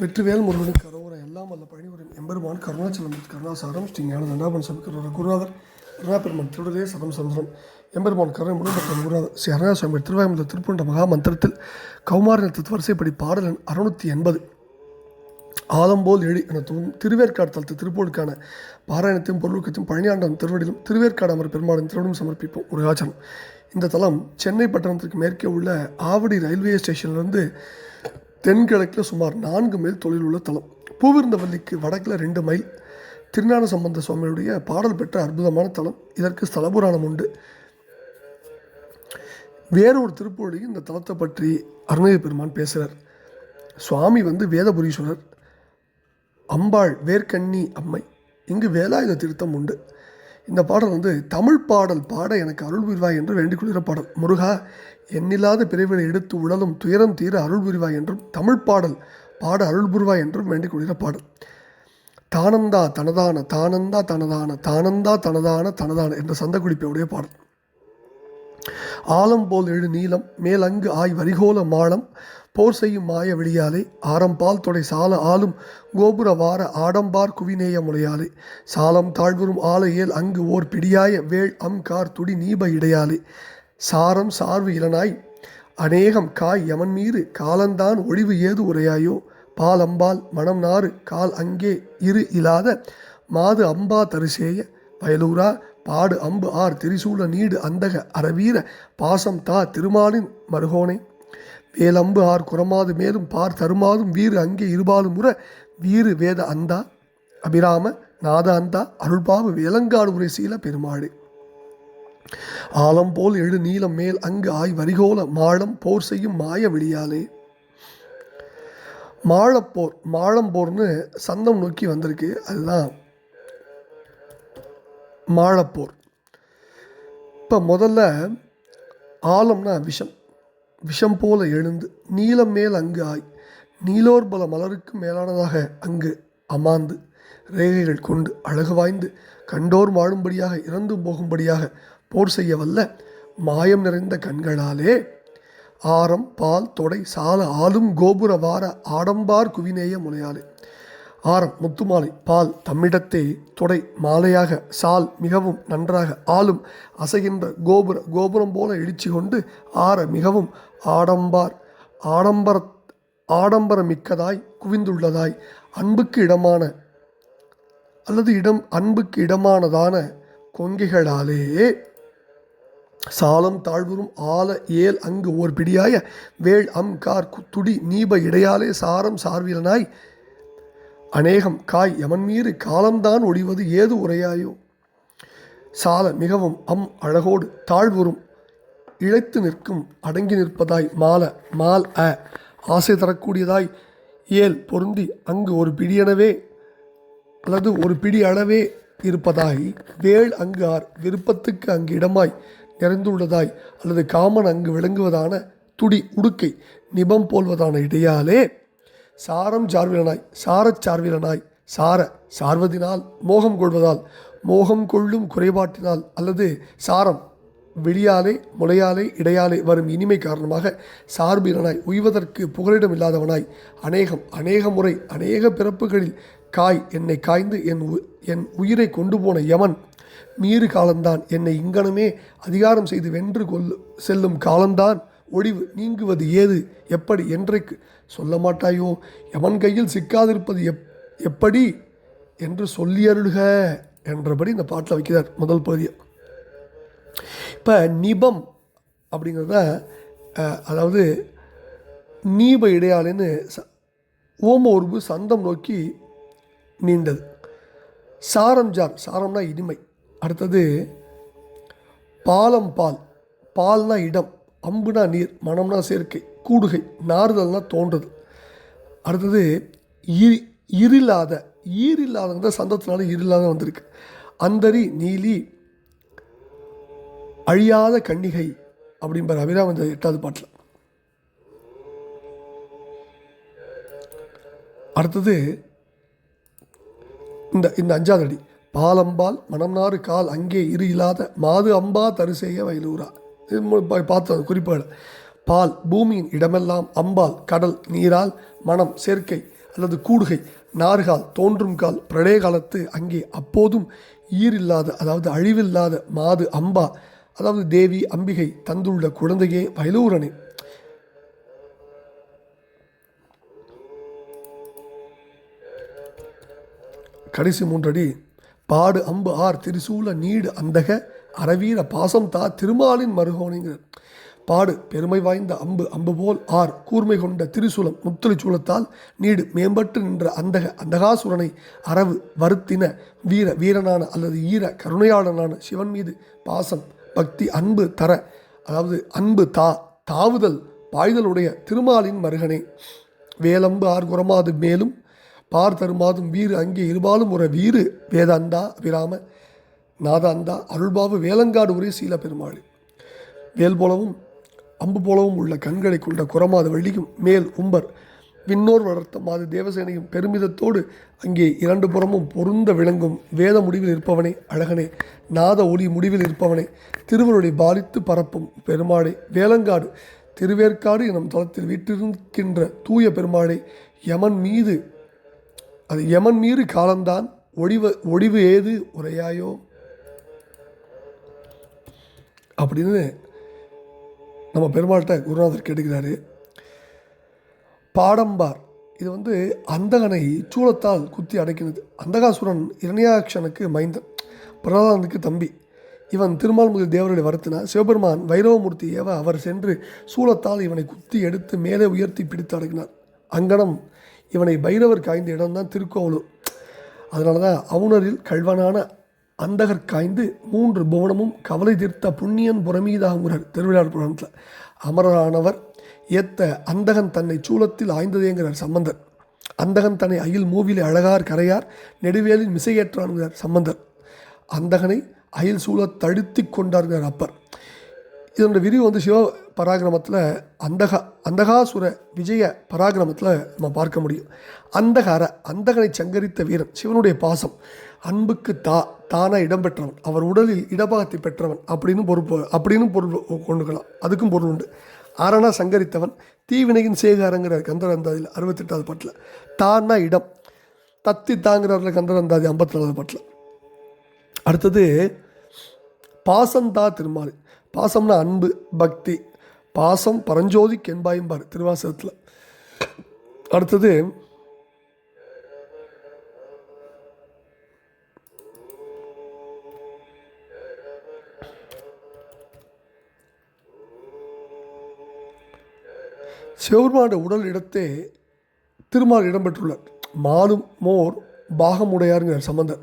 வெற்றிவேல் முருகனுக்கு கரோரை எல்லாம் வல்ல பழனிவரின் எம்பெருமான் கருணாச்சலம் கருணாசாரம் ஸ்ரீ ஞான தண்டாபன் சமிக்கிறவர் குருநாதர் கருணாபெருமான் திருடரே சதம் சந்திரம் எம்பெருமான் கருணை முருகன் குருநாதர் ஸ்ரீ அருணாசுவாமி திருவாயுமந்த திருப்பண்ட மகா மந்திரத்தில் கௌமார தத்துவரிசைப்படி பாடல் எண் அறுநூற்றி எண்பது. ஆலம்போல் எழி என தூங்கும் திருவேற்காடு தளத்து திருப்போருக்கான பாராயணத்தையும் பொருளுக்கத்தையும் பழனியாண்டம் திருவடியிலும் திருவேற்காடு அமர் பெருமாளின் திருவடியும் சமர்ப்பிப்போம் முருகாச்சலம் இந்த தலம் சென்னை பட்டணத்திற்கு மேற்கே உள்ள ஆவடி ரயில்வே ஸ்டேஷன்லேருந்து தென்கிழக்கில் சுமார் நான்கு மைல் தொழில் உள்ள தலம் பூவிருந்தவல்லிக்கு வடக்கில் ரெண்டு மைல். திருஞான சம்பந்த சுவாமியுடைய பாடல் பெற்ற அற்புதமான தலம் இதற்கு ஸ்தலபுராணம் உண்டு. வேறொரு திருப்பொழியும் இந்த தலத்தை பற்றி அருணகிரி பெருமான் பேசுகிறார் சுவாமி வந்து வேதபுரீஸ்வரர். அம்பாள் வேர்க்கண்ணி அம்மை. இங்கு வேலாயுத திருத்தம் உண்டு. இந்த பாடல் வந்து தமிழ் பாடல் பாட எனக்கு அருள் புரிவாய் என்று வேண்டிக் கொள்கிற பாடல். முருகா எண்ணில்லாத பிரிவுகளை எடுத்து உழலும் துயரம் தீர அருள் புரிவாய் என்றும் தமிழ் பாடல் பாட அருள் புரிவாய் என்றும் வேண்டிக் கொள்கிற பாடல். தானந்தா தனதான தானந்தா தனதான தானந்தா தனதான தனதான என்ற சந்தக்குடிப்பையுடைய பாடல். ஆலம் போல் எழு நீளம் மேலங்கு ஆய் வரிகோல மாளம் போர் செய்யும் மாய வெளியாலே ஆரம்பால் தொடை சால ஆளும் கோபுர வார ஆடம்பார் குவிநேய முலையாலே. சாலம் தாழ்வரும் ஆலையேல் அங்கு ஓர் பிடியாய வேள் அம் கார் துடி நீப இடையாலே. சாரம் சார்வு இளனாய் அநேகம் காய் யமன் மீறு காலந்தான் ஒளிவு ஏது உரையாயோ? பால் அம்பால் மனம் நாறு கால் அங்கே இரு இல்லாத மாது அம்பா தரிசேய. வயலூரா பாடு அம்பு ஆர் திரிசூல நீடு அந்தக அறவீர பாசம் தா திருமாலின் மருகோனே. வேலம்பு ஆர் குரமாது மேலும் பார் தருமாதும் வீறு அங்கே இருபாலும் முற வீறு வேத அந்தா அபிராம நாத அந்தா அருள்பாவு வேலங்காடு உரை சீல பெருமாடு ஆலம் போல் எழு நீலம் மேல் அங்கு ஆய் வரிகோல மாழம் போர் செய்யும் மாய விழியாலே. மாழப்போர் மாழம்போர்னு சந்தம் நோக்கி வந்திருக்கு. அதுதான் மாழப்போர் இப்போ முதல்ல ஆலம்னா விஷம். விஷம் போல எழுந்து நீலம் மேல் அங்கு ஆய். நீலோர்பல மலருக்கு மேலானதாக அங்கு அமாந்து ரேகைகள் கொண்டு அழகு வாய்ந்து கண்டோர் வாழும்படியாக இறந்து போகும்படியாக போர் செய்ய வல்ல மாயம் நிறைந்த கண்களாலே. ஆரம் பால் தொடை சால ஆளும் கோபுர வார ஆடம்பார் குவிநேய முனையாலே ஆரம் முத்துமாலை பால் தம்மிடத்தே தொடை மாலையாக சால் மிகவும் நன்றாக ஆளும் அசைகின்ற கோபுர கோபுரம் போல இடிச்சு கொண்டு ஆற மிகவும் ஆடம்பார். ஆடம்பர ஆடம்பரமிக்கதாய் குவிந்துள்ளதாய் அன்புக்கு இடமான அல்லது இடம் அன்புக்கு இடமானதான கொங்கைகளாலே சாலம் தாழ்வரும் ஆல ஏல் அங்கு ஓர் பிடியாய வேள் அம் கார் குத்துடி துடி நீப இடையாலே சாரம் சார்வீரனாய் அநேகம் காய் யமன்மீறு காலம்தான் ஒழிவது ஏது உரையாயோ? சால மிகவும் அம் அழகோடு தாழ்வுறும் இழைத்து நிற்கும் அடங்கி நிற்பதாய் மால மால் அ ஆசை தரக்கூடியதாய் ஏல் பொருந்தி அங்கு ஒரு பிடியனவே அல்லது ஒரு பிடி அளவே இருப்பதாய் வேள் அங்கு ஆர் விருப்பத்துக்கு அங்கு இடமாய் நிறைந்துள்ளதாய் அல்லது காமன் அங்கு விளங்குவதான துடி உடுக்கை நிபம் போல்வதான இடையாலே சாரம் சார்விலனாய் சாரச் சார்விலனாய் சார சார்வதினால் மோகம் கொள்வதால் மோகம் கொள்ளும் குறைபாட்டினால் அல்லது சாரம் வெளியாலே முளையாலே இடையாலே வரும் இனிமை காரணமாக சார்பிலனாய் உய்வதற்கு புகலிடம் இல்லாதவனாய் அநேகம் அநேக முறை அநேக பிறப்புகளில் காய் என்னை காய்ந்து என் உ- என் உயிரை கொண்டு போன யமன் மீறு காலம்தான் என்னை இங்கனமே அதிகாரம் செய்து வென்று கொள்ளு செல்லும் காலம்தான் ஒளிவு நீங்குவது ஏது? எப்படி? என்றைக்கு? சொல்ல மாட்டாயோ யமன் கையில் சிக்காதிருப்பது எப் எப்படி? என்று சொல்லியருளுக என்றபடி இந்த பாட்டில் வைக்கிறார் முதல் பகுதியை இப்போ நிபம் அப்படிங்கிறத அதாவது நீப இடையாளன்னு ச ஓம உருவு சந்தம் நோக்கி நீண்டது சாரம் ஜார் சாரம்னா இனிமை. அடுத்தது பாலம் பால். பால்னா இடம் அம்புனா நீர் மனம்னா சேர்க்கை கூடுகை நாறுதல்னா தோன்றுது அடுத்தது இ இருளாத தான் சந்தத்தினால இருளாத வந்திருக்கு. அந்தரி நீலி அழியாத கன்னிகை அப்படிங்கிற அபிராம அந்த எட்டாவது பாட்டில். அடுத்தது இந்த இந்த அஞ்சாவது அடி. பாலம்பால் மணம்நாறு கால் அங்கே இரு இல்லாத மாது அம்பா தரிசெய்ய வயலூரா. இது பார்த்தோம் குறிப்பாடு பால் பூமியின் இடமெல்லாம் அம்பால் கடல் நீரால் மனம் சேர்க்கை அல்லது கூடுகை நார்கால் தோன்றும் கால் பிரளய காலத்து அங்கே அப்போதும் ஈரில்லாத அதாவது அழிவில்லாத மாது அம்பா அதாவது தேவி அம்பிகை தந்துள்ள குழந்தையே வயலூரனே கடைசி மூன்றடி பாடு அம்பு ஆர் திரிசூல நீடு அந்தக அறவீர பாசம் தா திருமாலின் மருகோனிங்கிறார் பாடு பெருமை வாய்ந்த அம்பு அம்பு போல் ஆர் கூர்மை கொண்ட திரிசூலம் முத்தொலி நீடு மேம்பட்டு நின்ற அந்தக அந்தகாசுரனை அரவு வருத்தின வீர வீரனான அல்லது ஈர கருணையாளனான சிவன் மீது பாசம் பக்தி அன்பு தர அதாவது அன்பு தா தாவுதல் பாய்தலுடைய திருமாலின் மருகனே. வேலம்பு ஆர் குரமாது மேலும் பார் தருமாதும் வீறு அங்கே இருபாலும் ஒரு வீறு வேதாந்தா அபிராம நாதாந்தா அருள்பாவு வேலங்காடு உரை சீல பெருமாள். வேல் போலவும் அம்பு போலவும் உள்ள கண்களை கொண்ட குரமாது வள்ளியும் மேல் உம்பர் விண்ணோர் வளர்த்தம். மாது தேவசேனையும் பெருமிதத்தோடு அங்கே இரண்டு புறமும் பொருந்த விளங்கும். வேத முடிவில் இருப்பவனே அழகனே நாத ஒளி முடிவில் இருப்பவனே திருவருளை பாலித்து பரப்பும் பெருமாளே. வேலங்காடு திருவேற்காடு எனும் தளத்தில் வீட்டிருக்கின்ற தூய பெருமாளே யமன் மீது அது யமன் மீது காலந்தான் ஒடிவ ஒடிவு ஏது உரையாயோ? அப்படின்னு நம்ம பெருமாள்கிட்ட குருநாதர் கேட்டுக்கிறாரு. பாடம்பார். இது வந்து அந்தகனை சூளத்தால் குத்தி அடைக்கிறது அந்தகாசுரன் இரணியாட்சனுக்கு மைந்தன் பிரகலாதனுக்கு தம்பி. இவன் திருமால்முதல் தேவருடைய வருத்தினார். சிவபெருமான் வைரவமூர்த்தி ஏவ அவர் சென்று சூளத்தால் இவனை குத்தி எடுத்து மேலே உயர்த்தி பிடித்து அடக்கினார். அங்கனம் இவனை பைரவர் காய்ந்த இடம்தான் திருக்கோவலூர். அதனால தான் அவுணரில் கல்வனான அந்தகர் காய்ந்து மூன்று புவனமும் கவலை தீர்த்த புண்ணியன் புறமீதாகுங்கிறார் திருவிழா புராணத்தில். அமரரானவர் ஏத்த அந்தகன் தன்னை சூலத்தில் ஆய்ந்ததேங்கிறார் சம்பந்தர். அந்தகன் தன்னை அயில் மூவிலே அழகார் கரையார் நெடுவேலில் மிசையேற்றான்கிறார் சம்பந்தர். அந்தகனை அயில் சூழ தழுத்தி கொண்டார்கிறார் அப்பர். இதனுடைய விரிவு வந்து சிவ பராக்கிரமத்தில் அந்தகா அந்தகாசுர விஜய பராக்கிரமத்தில் நம்ம பார்க்க முடியும். அந்தகார அந்தகனை சங்கரித்த வீரன் சிவனுடைய பாசம். அன்புக்கு தா தானாக இடம்பெற்றவன் அவர் உடலில் இடபாகத்தை பெற்றவன். அப்படின்னு பொறுப்பு அப்படின்னு பொருள் கொண்டுக்கலாம். அதுக்கும் பொருள் உண்டு. அரணா சங்கரித்தவன் தீவினையின் சேகாரங்கிற கந்தரந்தாதியில் அறுபத்தெட்டாவது பாட்டில். தானா இடம். தத்தி தாங்கிறவரில் கந்தரந்தாதி ஐம்பத்தி நாலாவது பாட்டில். அடுத்தது பாசந்தா திருமால். பாசம்னா அன்பு பக்தி. பாசம் பரஞ்சோதி கென்பாயும்பார் திருவாசகத்தில். அடுத்தது சிவபெருமானுடைய உடல் இடத்தே திருமால் இடம்பெற்றுள்ளார். மாலும் மோர் பாகமுடையாருங்கிறார் சம்பந்தர்.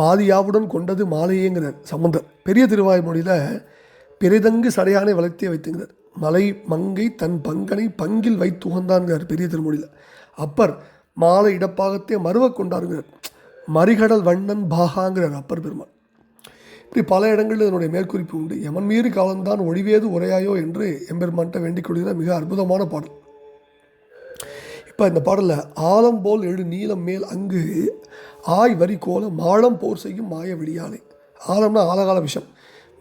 பாதியாவுடன் கொண்டது மாலையேங்கிறார் சம்பந்தர். பெரிய திருவாய்மொழியில் பெரிதங்கு சடையானை வளர்த்தே வைத்துங்கிறார். மலை மங்கை தன் பங்கனை பங்கில் வைத்து உகந்தான்கிறார் பெரிய திருமொழியில். அப்பர் மாலை இடப்பாகத்தே மருவ கொண்டாருங்கிறார். மறிகடல் வண்ணன் பாகாங்கிறார் அப்பர் பெருமாள். இப்படி பல இடங்களில் இதனுடைய மேற்குறிப்பு உண்டு. எமன் மீறி காலம்தான் ஒழிவேது உரையாயோ என்று எம்பெருமான்கிட்ட வேண்டிக் கொள்கிற மிக அற்புதமான பாடல். இப்போ இந்த பாடலில் ஆலம் போல் எழு நீலம் மேல் அங்கு ஆய் வரி கோல மாளம் போர் செய்யும் மாய விடியாலே ஆலம்னா ஆலகால விஷம்.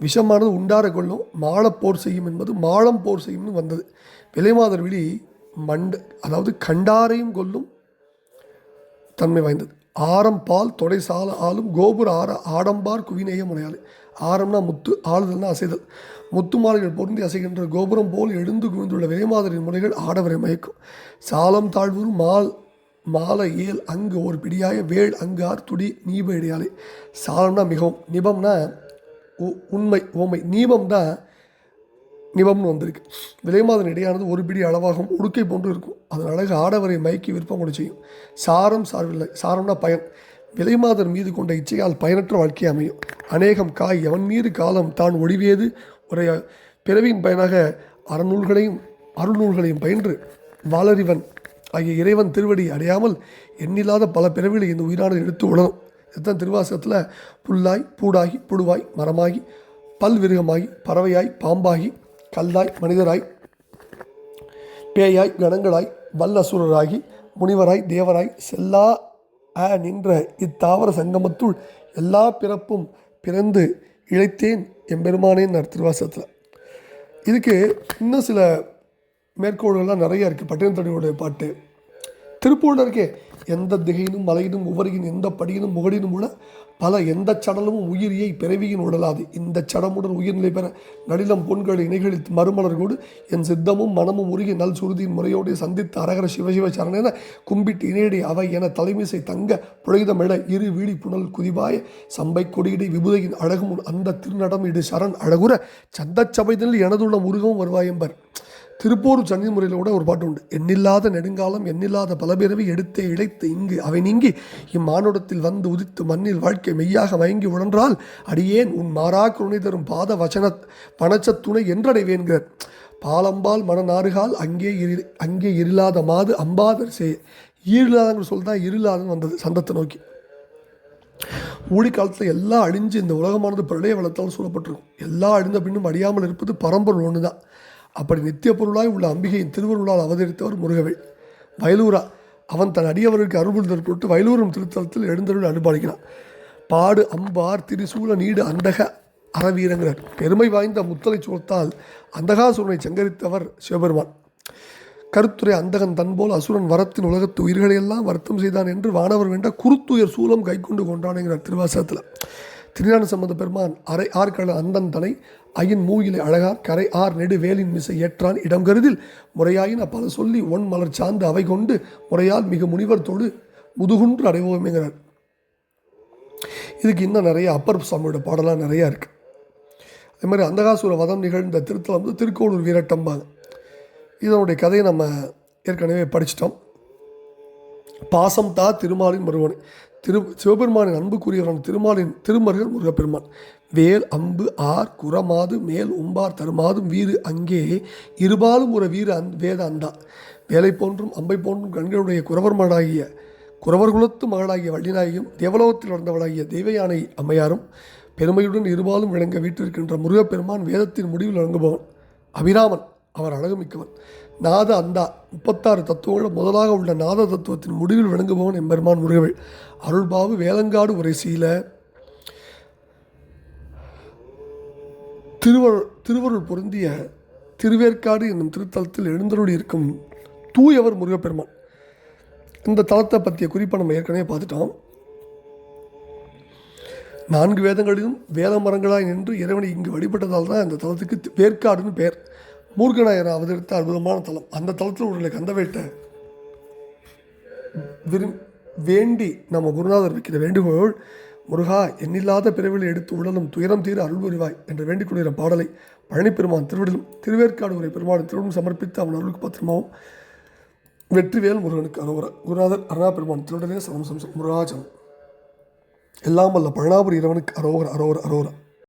விஷமானது உண்டார கொள்ளும் மாளப் போர் செய்யும் என்பது மாளம் போர் செய்யும்னு வந்தது. விலைமாதர் விழி மண்ட அதாவது கண்டாரையும் கொல்லும் தன்மை வாய்ந்தது. ஆரம் பால் தொடை சால ஆளும் கோபுர ஆர ஆடம்பார் குவிநேய முனையாளி. ஆரம்னா முத்து ஆளுதல்னா அசைதல். முத்து மாலைகள் பொருந்தி அசைகின்ற கோபுரம் போல் எழுந்து குவிந்துள்ள வேமாதரின் முறைகள் ஆடவரை மயக்கும். சாலம் தாழ்வூர் மால் மாலை ஏல் அங்கு ஒரு பிடியாய வேள் அங்கார் துடி நீப இடையாளி. சாலம்னா மிகவும் நிபம்னா உ- உண்மை ஓமை நீபம் தான் நிபம்னு வந்திருக்கு. விலைமாதன் இடையானது ஒரு பிடி அளவாகவும் உடுக்கை போன்று இருக்கும். அதன் அழகு ஆடவரை மயக்கி விருப்பம் கொண்டு செய்யும். சாரம் சார்வில்லை சாரம்னா பயன். விலைமாதர் மீது கொண்ட இச்சையால் பயனற்ற வாழ்க்கை அமையும். அநேகம் காய் எவன் மீது காலம் தான் ஒழிவியது உரைய பிறவியின் பயனாக அறநூல்களையும் அருள்நூல்களையும் பயின்று வாளறிவன் ஆகிய இறைவன் திருவடி அடையாமல் எண்ணில்லாத பல பிறவிகளை இந்த உயிரானது எடுத்து உணரும் இதுதான் திருவாசகத்தில் புல்லாய் பூடாகி புழுவாய் மரமாகி பல்விருகமாகி பறவையாய் பாம்பாகி கல்லாய் மனிதராய் பேயாய் கணங்களாய் வல்லசுரராகி முனிவராய் தேவராய் செல்லா அ நின்ற இத்தாவர சங்கமத்துள் எல்லா பிறப்பும் பிறந்து இழைத்தேன் எம்பெருமானேன்னு திருவாசத்தில் இதுக்கு இன்னும் சில மேற்கோள்கள்லாம் நிறைய இருக்குது பட்டினத்தடியோடைய பாட்டு. திருப்பூரில் இருக்கே எந்த திகையினும் மலையினும் உவரியின் எந்த படியினும் முகடினும் உள்ள பல எந்த சடலமும் உயிரியை பிறவியின் உடலாது. இந்த சடமுடன் உயிர்நிலை பெற நடிலம் பொன்கள் இணைகளில் மறுமலர்கோடு என் சித்தமும் மனமும் உருகி நல் சுருதியின் முறையோடு சந்தித்து அரகர சிவசிவ சரணென கும்பிட்டு இணையடி அவை என தலைமிசை தங்க புழைதமிழ இரு வீடி புனல் குதிவாய சம்பை கொடியிடை விபுதையின் அழகும் அந்த திருநடம் இடு சரண் அழகுற சந்தச் சபைதனில் எனதுள்ள முருகவும் வருவாயம்பர் திருப்போர் சங்கி முறையில் கூட ஒரு பாட்டு உண்டு. எண்ணில்லாத நெடுங்காலம் எண்ணில்லாத பலபிறவி எடுத்தே இழைத்து இங்கு அவை நீங்கி இம்மானுடத்தில் வந்து உதித்து மண்ணில் வாழ்க்கை மெய்யாக மயங்கி உழன்றால் அடியேன் உன் மாறா கருணை தரும் பாத வசன பணச்சத்துணை என்றடைவேன்கிறார். பாலம்பால் மனநாறுகால் அங்கே இரு அங்கே இருளாத மாது அம்பாதர் செய் ஈரில்லாதங்கிற சொல் தான் இருளாதன்னு வந்தது சந்தத்தை நோக்கி. ஊழி காலத்தில் எல்லாம் அழிஞ்சு இந்த உலகமானது பிரளய வெள்ளத்தால் சூழப்பட்டிருக்கும். எல்லாம் அழிந்த பின்னும் அழியாமல் இருப்பது பரம்பொருள் ஒன்று தான் அப்படி நித்திய பொருளாய் உள்ள அம்பிகையின் திருவருளால் அவதரித்தவர் முருகவை. வயலூரா அவன் தன் அடியவருக்கு அருள்புரிதல் பொருட்டு வயலூரும் திருத்தலத்தில் எழுந்தருள் அனுபாலிக்கிறான். பாடு அம்பார் திரிசூல நீடு அந்தக அறவீரங்கிறார். பெருமை வாய்ந்த முத்தலை சூழ்த்தால் அந்தகாசுரனை சங்கரித்தவர் சிவபெருமான். கருத்துரை அந்தகன் தன்போல் அசுரன் வரத்தின் உலகத்து உயிர்களையெல்லாம் வருத்தம் செய்தான் என்று வானவர் வேண்ட குருத்துயர் சூலம் கைக்கொண்டு கொண்டானுங்கிறார் திருவாசகத்தில். திருஞான சம்பந்த பெருமான் அரை ஆற்கள அந்தன் தலை அயின் மூயிலை அழகார் கரை ஆர் நெடு வேலின் மிசை ஏற்றான் இடம் கருதில். முறையாயின் அப்பல சொல்லி ஒன் மலர் சார்ந்து அவை கொண்டு முறையால் மிக முனிவர் தொடு முதுகுன்று அடைவோமேங்கிறார் இதுக்கு இன்னும் நிறைய அப்பர் சுவாமியோட பாடலாம் நிறையா இருக்குது அதே மாதிரி அந்தகாசுர வதம் நிகழ்ந்த திருத்தலம் வந்து திருக்கோளூர் வீரட்டம்பாங்க. இதனுடைய கதையை நம்ம ஏற்கனவே படிச்சிட்டோம். பாசம் தா திருமாலின் மருவனை. திரு சிவபெருமானின் அன்புக்குரியவரான திருமாலின் திருமருகன் முருகப்பெருமான். வேல் அம்பு ஆர் குரமாது மேல் உம்பார் தருமாதும் வீறு அங்கே இருபாலும் ஒரு வீறு அந் வேத அந்தா. வேலை போன்றும் அம்பை போன்றும் கண்களுடைய குறவர்மனாகிய குறவர் குலத்து மகளாகிய வள்ளிநாயகியும் தேவலோகத்தில் வளர்ந்தவளாகிய தெய்வயானை அம்மையாரும் பெருமையுடன் இருபாலும் விளங்க வீட்டிருக்கின்ற முருகப்பெருமான் வேதத்தின் முடிவில் வழங்குபவன் அபிராமன் அவர் அழகுமிக்கவன். நாத அந்தா முப்பத்தாறு தத்துவங்களும் முதலாக உள்ள நாத தத்துவத்தின் முடிவில் விளங்குபவன் எம்பெருமான் முருகவேள். அருள்பாவு வேலங்காடு உரைசியில் திருவருள் திருவருள் பொருந்திய திருவேற்காடு என்னும் திருத்தலத்தில் எழுந்தருளி இருக்கும் தூயவர் முருகப்பெருமான். இந்த தலத்தை பற்றிய குறிப்பை நம்ம ஏற்கனவே பார்த்துட்டோம். நான்கு வேதங்களிலும் வேத மரங்களாய் நின்று இறைவனை இங்கு வழிபட்டதால் தான் இந்த தலத்துக்கு வேற்காடுன்னு பெயர் மூர்கநாயர் அவதரித்த அற்புதமான தலம். அந்த தலத்தில் உள்ள கந்தவேட்டை விரும் வேண்டி நம்ம குருநாதர் வைக்கிற வேண்டுகோள் முருகா எண்ணில்லாத பிறவிலை எடுத்து உடலும் துயரம் தீர அருள் புரிவாய் என்று வேண்டிக் கொள்கிற பாடலை பழனிப்பெருமான் திருவிடலும் திருவேற்காடு உரை பெருமான் திருவிடம் சமர்ப்பித்து அவன் அருளுக்கு பத்திரமாவும் வெற்றிவேல் முருகனுக்கு அரோகர குருநாதர் அருணா பெருமான் திருவிடலே சரம் சம்சம் எல்லாம் வல்ல பழனாபுரி இறைவனுக்கு அரோகர அரோகர் அரோகரா.